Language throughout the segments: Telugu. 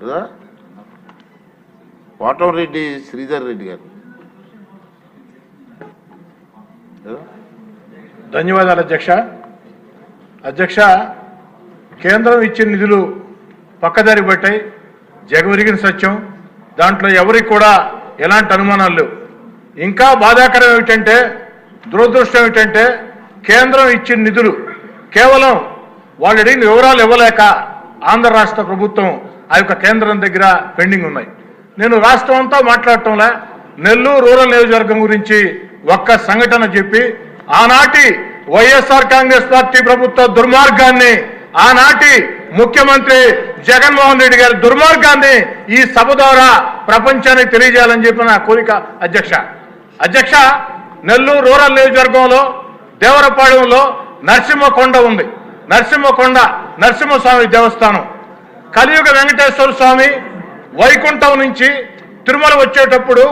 కదా? రెడ్డి శ్రీధర్ రెడ్డి గారు. ధన్యవాదాలు అధ్యక్ష. అధ్యక్ష కేంద్రం ఇచ్చిన నిధులు పక్కదారి పట్టాయి జగమెరిగిన సత్యం. దాంట్లో ఎవరికి కూడా ఎలాంటి అనుమానాలు లేవు. ఇంకా బాధాకరం ఏమిటంటే దురదృష్టం ఏమిటంటే కేంద్రం ఇచ్చిన నిధులు కేవలం వాళ్ళు అడిగిన వివరాలు ఇవ్వలేక ఆంధ్ర రాష్ట్ర ప్రభుత్వం ఆ యొక్క కేంద్రం దగ్గర పెండింగ్ ఉన్నాయి. నేను రాష్ట్రం అంతా మాట్లాడటంలా నెల్లూరు రూరల్ నియోజకవర్గం గురించి ఒక్క సంఘటన చెప్పి ఆనాటి వైఎస్ఆర్ కాంగ్రెస్ పార్టీ ప్రభుత్వ దుర్మార్గాన్ని ఆనాటి ముఖ్యమంత్రి జగన్మోహన్ రెడ్డి గారి దుర్మార్గాన్ని ఈ సభ ద్వారా ప్రపంచానికి తెలియజేయాలని చెప్పిన నా కోరిక అధ్యక్ష. అధ్యక్ష నెల్లూరు రూరల్ నియోజకవర్గంలో దేవరపాళెంలో నరసింహకొండ ఉంది. నరసింహకొండ నరసింహస్వామి దేవస్థానం. కలియుగ వెంకటేశ్వర స్వామి వైకుంఠం నుంచి తిరుమల వచ్చేటప్పుడు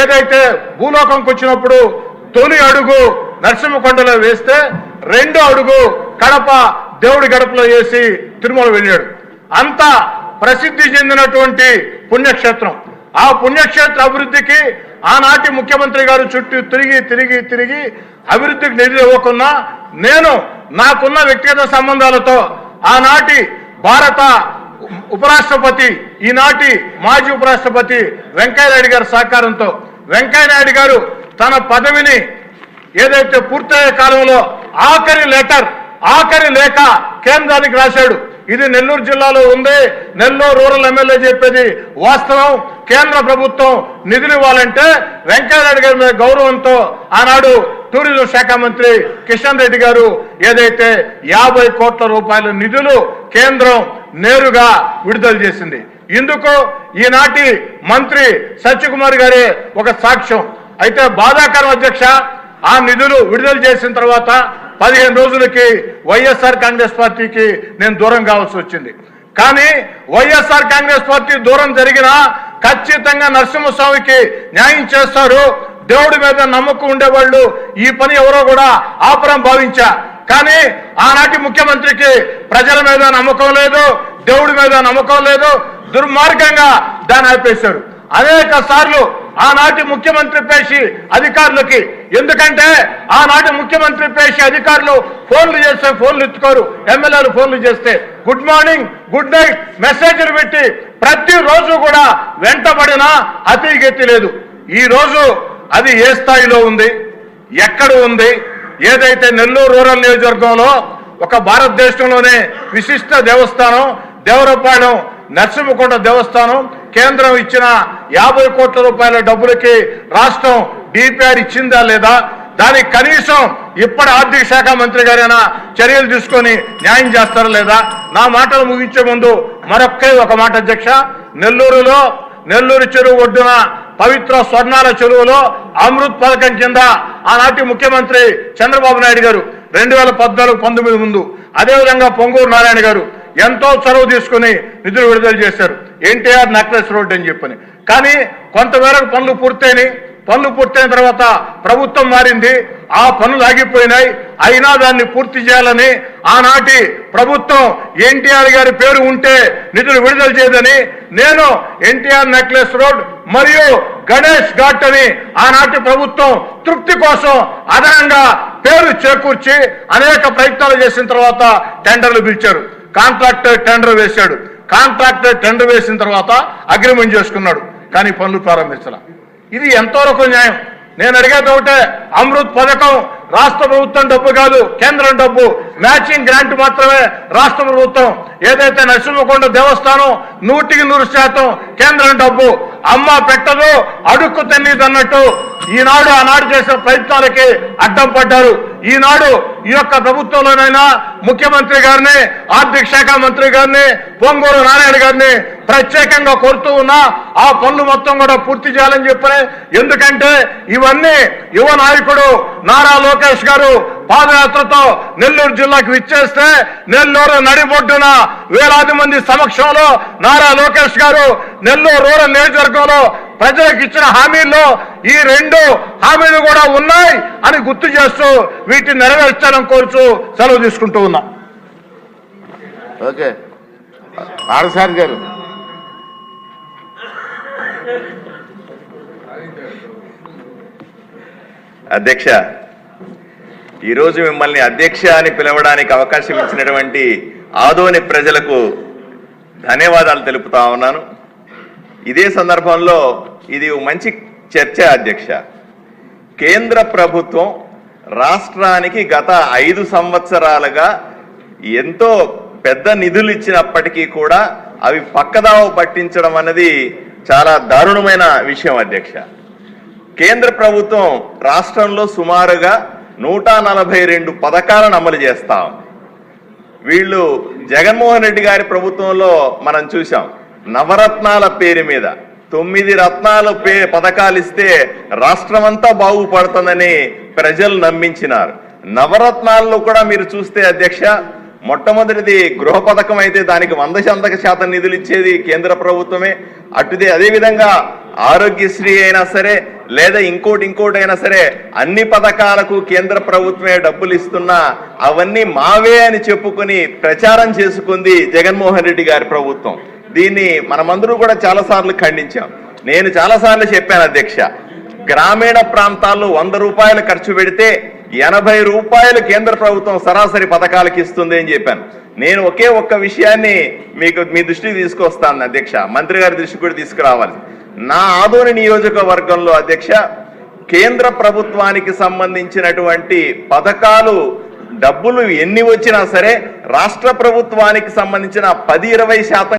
ఏదైతే భూలోకంకి వచ్చినప్పుడు తొలి అడుగు నరసింహకొండలో వేస్తే రెండో అడుగు కడప దేవుడి గడపలో వేసి తిరుమల వెళ్ళాడు. అంత ప్రసిద్ధి చెందినటువంటి పుణ్యక్షేత్రం. ఆ పుణ్యక్షేత్ర అభివృద్ధికి ఆనాటి ముఖ్యమంత్రి గారు చుట్టూ తిరిగి తిరిగి తిరిగి అభివృద్ధికి నిధులు ఇవ్వకున్నా నేను నాకున్న వ్యక్తిగత సంబంధాలతో ఆనాటి భారత ఉపరాష్ట్రపతి ఈనాటి మాజీ ఉపరాష్ట్రపతి వెంకయ్యనాయుడు గారి సహకారంతో. వెంకయ్యనాయుడు గారు తన పదవిని ఏదైతే పూర్తయ్యే కాలంలో ఆఖరి లెటర్ ఆఖరి లేఖ కేంద్రానికి రాశాడు. ఇది నెల్లూరు జిల్లాలో ఉంది. నెల్లూరు రూరల్ ఎమ్మెల్యే చెప్పేది వాస్తవం. కేంద్ర ప్రభుత్వం నిధులు ఇవ్వాలంటే వెంకయ్యనాయుడు గారి మీద గౌరవంతో ఆనాడు టూరిజం శాఖ మంత్రి కిషన్ రెడ్డి గారు ఏదైతే యాభై కోట్ల రూపాయల నిధులు కేంద్రం నేరుగా విడుదల చేసింది. ఇందుకు ఈనాటి మంత్రి సత్యకుమార్ గారే ఒక సాక్ష్యం. అయితే బాధాకరం అధ్యక్ష ఆ నిధులు విడుదల చేసిన తర్వాత పదిహేను రోజులకి వైఎస్ఆర్ కాంగ్రెస్ పార్టీకి నేను దూరం కావాల్సి వచ్చింది. కానీ వైఎస్ఆర్ కాంగ్రెస్ పార్టీ దూరం జరిగినా ఖచ్చితంగా నరసింహస్వామికి న్యాయం చేస్తారు. దేవుడి మీద నమ్మకం ఉండేవాళ్ళు ఈ పని ఎవరో కూడా ఆపరం భావించా. కానీ ఆనాటి ముఖ్యమంత్రికి ప్రజల మీద నమ్మకం లేదు దేవుడి మీద నమ్మకం లేదు దుర్మార్గంగా దాన్ని ఆపేశారు అనేక సార్లు ఆనాటి ముఖ్యమంత్రి పేషి అధికారులకి ఎందుకంటే ఆనాటి ముఖ్యమంత్రి పేషి అధికారులు ఫోన్లు చేస్తే ఫోన్లు ఎత్తుకోరు ఎమ్మెల్యేలు ఫోన్లు చేస్తే. గుడ్ మార్నింగ్ గుడ్ నైట్ మెసేజ్లు పెట్టి ప్రతిరోజు కూడా వెంటబడిన అతి లేదు. ఈ రోజు అది ఏ స్థాయిలో ఉంది? ఎక్కడ ఉంది? ఏదైతే నెల్లూరు రూరల్ నియోజకవర్గంలో ఒక భారతదేశంలోనే విశిష్ట దేవస్థానం దేవరపాలెం నరసింహకొండ దేవస్థానం కేంద్రం ఇచ్చిన యాభై కోట్ల రూపాయల డబ్బులకి రాష్ట్రం డిపిఆర్ ఇచ్చిందా లేదా? దానికి కనీసం ఇప్పటి ఆర్థిక శాఖ మంత్రి గారైనా చర్యలు తీసుకొని న్యాయం చేస్తారా లేదా? నా మాటలు ముగించే ముందు మరొక్కే ఒక మాట అధ్యక్ష. నెల్లూరులో నెల్లూరు చెరువు ఒడ్డున పవిత్ర స్వర్ణాల చెరువులో అమృత్ పథకం కింద ఆనాటి ముఖ్యమంత్రి చంద్రబాబు నాయుడు గారు రెండు వేల పద్నాలుగు పంతొమ్మిది ముందు అదేవిధంగా పొంగూరు నారాయణ గారు ఎంతో చొరవ తీసుకుని నిధులు విడుదల చేశారు. ఎన్టీఆర్ నెక్లెస్ రోడ్ అని చెప్పని. కానీ కొంతమేరకు పనులు పూర్తయినాయి. పనులు పూర్తయిన తర్వాత ప్రభుత్వం మారింది. ఆ పనులు ఆగిపోయినాయి. అయినా దాన్ని పూర్తి చేయాలని ఆనాటి ప్రభుత్వం ఎన్టీఆర్ గారి పేరు ఉంటే నిధులు విడుదల చేయదని నేను ఎన్టీఆర్ నెక్లెస్ రోడ్ మరియు గణేష్ ఘాట్ అని ఆనాటి ప్రభుత్వం తృప్తి కోసం అదనంగా పేరు చేకూర్చి అనేక ప్రయత్నాలు చేసిన తర్వాత టెండర్లు పిలిచారు. కాంట్రాక్టర్ టెండర్ వేశాడు. కాంట్రాక్టర్ టెండర్ వేసిన తర్వాత అగ్రిమెంట్ చేసుకున్నాడు. కానీ పనులు ప్రారంభించాల. ఇది ఎంతవరకు న్యాయం. నేను అడిగేది ఒకటే అమృత్ పథకం రాష్ట్ర ప్రభుత్వం డబ్బు కాదు కేంద్రం డబ్బు. మ్యాచింగ్ గ్రాంట్ మాత్రమే రాష్ట్ర ప్రభుత్వం. ఏదైతే నరసింహకొండ దేవస్థానం నూటికి నూరు శాతం కేంద్రం డబ్బు. అమ్మ పెట్టదు అడుక్కు తిన్నది అన్నట్టు ఈనాడు ఆనాడు చేసిన ప్రయత్నాలకి అడ్డం పడ్డారు. ఈనాడు ఈ యొక్క ప్రభుత్వంలోనైనా ముఖ్యమంత్రి గారిని ఆర్థిక శాఖ మంత్రి గారిని పొంగూరు నారాయణ గారిని ప్రత్యేకంగా కోరుతూ ఉన్నా ఆ పనులు మొత్తం కూడా పూర్తి చేయాలని చెప్పని ఎందుకంటే ఇవన్నీ యువ నాయకుడు నారా లోకేష్ గారు పాదయాత్రతో నెల్లూరు జిల్లాకు ఇచ్చేస్తే నెల్లూరు నడిబొడ్డున వేలాది మంది సమక్షంలో నారా లోకేష్ గారు నెల్లూరు రూరల్ నియోజకవర్గంలో ప్రజలకు ఇచ్చిన హామీల్లో ఈ రెండు హామీలు కూడా ఉన్నాయి అని గుర్తు చేస్తూ వీటిని నెరవేర్చాలని కోరుచు సెలవు తీసుకుంటూ ఉన్నా. ఓకే. ఆరసారి గారు. అధ్యక్ష ఈరోజు మిమ్మల్ని అధ్యక్ష అని పిలవడానికి అవకాశం ఇచ్చినటువంటి ఆదోని ప్రజలకు ధన్యవాదాలు తెలుపుతా ఉన్నాను. ఇదే సందర్భంలో ఇది ఒక మంచి చర్చ అధ్యక్ష. కేంద్ర ప్రభుత్వం రాష్ట్రానికి గత ఐదు సంవత్సరాలుగా ఎంతో పెద్ద నిధులు ఇచ్చినప్పటికీ కూడా అవి పక్కదావ పట్టించడం అన్నది చాలా దారుణమైన విషయం అధ్యక్ష. కేంద్ర ప్రభుత్వం రాష్ట్రంలో సుమారుగా నూట నలభై రెండు పథకాలను అమలు చేస్తాం. వీళ్ళు జగన్మోహన్ రెడ్డి గారి ప్రభుత్వంలో మనం చూసాం నవరత్నాల పేరు మీద తొమ్మిది రత్నాలు పే పథకాలు ఇస్తే రాష్ట్రమంతా బాగుపడుతుందని ప్రజలు నమ్మించినారు. నవరత్నాల్లో కూడా మీరు చూస్తే అధ్యక్ష మొట్టమొదటిది గృహ పథకం అయితే దానికి వంద శాంతక శాతం నిధులు ఇచ్చేది కేంద్ర ప్రభుత్వమే. అటుదే అదేవిధంగా ఆరోగ్యశ్రీ అయినా సరే లేదా ఇంకోటి ఇంకోటి అయినా సరే అన్ని పథకాలకు కేంద్ర ప్రభుత్వమే డబ్బులు ఇస్తున్నా అవన్నీ మావే అని చెప్పుకొని ప్రచారం చేసుకుంది జగన్మోహన్ రెడ్డి గారి ప్రభుత్వం. దీన్ని మనమందరూ కూడా చాలాసార్లు ఖండించాం. నేను చాలాసార్లు చెప్పాను అధ్యక్ష గ్రామీణ ప్రాంతాల్లో వంద రూపాయలు ఖర్చు పెడితే ఎనభై రూపాయలు కేంద్ర ప్రభుత్వం సరాసరి పథకాలకు ఇస్తుంది అని చెప్పాను. నేను ఒకే ఒక్క విషయాన్ని మీకు మీ దృష్టికి తీసుకొస్తాను అధ్యక్ష మంత్రి గారి దృష్టికి కూడా తీసుకురావాలి. నా ఆదోని నియోజకవర్గంలో అధ్యక్ష కేంద్ర ప్రభుత్వానికి సంబంధించినటువంటి పథకాలు డబ్బులు ఎన్ని వచ్చినా సరే రాష్ట్ర ప్రభుత్వానికి సంబంధించిన పది ఇరవై శాతం